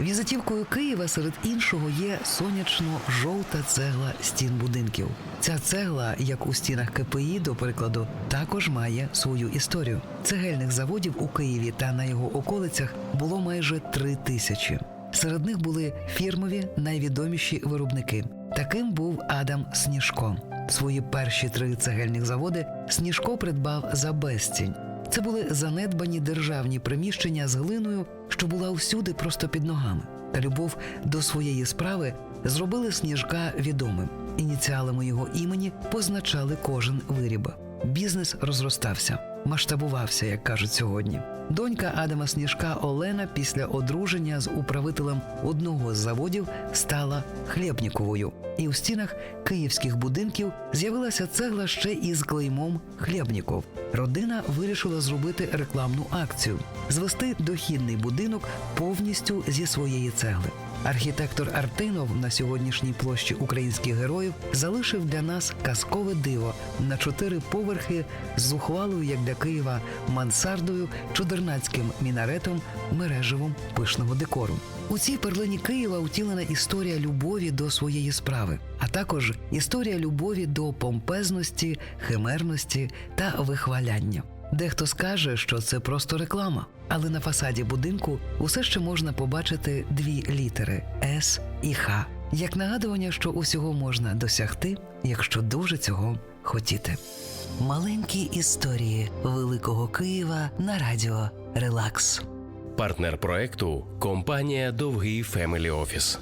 Візитівкою Києва серед іншого є сонячно-жовта цегла стін будинків. Ця цегла, як у стінах КПІ, до прикладу, також має свою історію. Цегельних заводів у Києві та на його околицях було майже три тисячі. Серед них були фірмові найвідоміші виробники. Таким був Адам Сніжко. Свої перші три цегельних заводи Сніжко придбав за безцінь. Це були занедбані державні приміщення з глиною, що була всюди просто під ногами. Та любов до своєї справи зробили сніжка відомим. Ініціалами його імені позначали кожен виріб. Бізнес розростався, масштабувався, як кажуть сьогодні. Донька Адама Сніжка Олена після одруження з управителем одного з заводів стала Хлєбніковою. І у стінах київських будинків з'явилася цегла ще із клеймом Хлєбніков. Родина вирішила зробити рекламну акцію звести дохідний будинок повністю зі своєї цегли. Архітектор Артинов на сьогоднішній площі українських героїв залишив для нас казкове диво на чотири поверхи з зухвалою, як для Києва, мансардою, чудернацьким мінаретом, мереживом пишного декору. У цій перлині Києва утілена історія любові до своєї справи, а також історія любові до помпезності, химерності та вихваляння. Дехто скаже, що це просто реклама, але на фасаді будинку усе ще можна побачити дві літери С і Х, як нагадування, що усього можна досягти, якщо дуже цього хотіти. Маленькі історії великого Києва на радіо Релакс. Партнер проекту компанія Довгий Фемелі Офіс.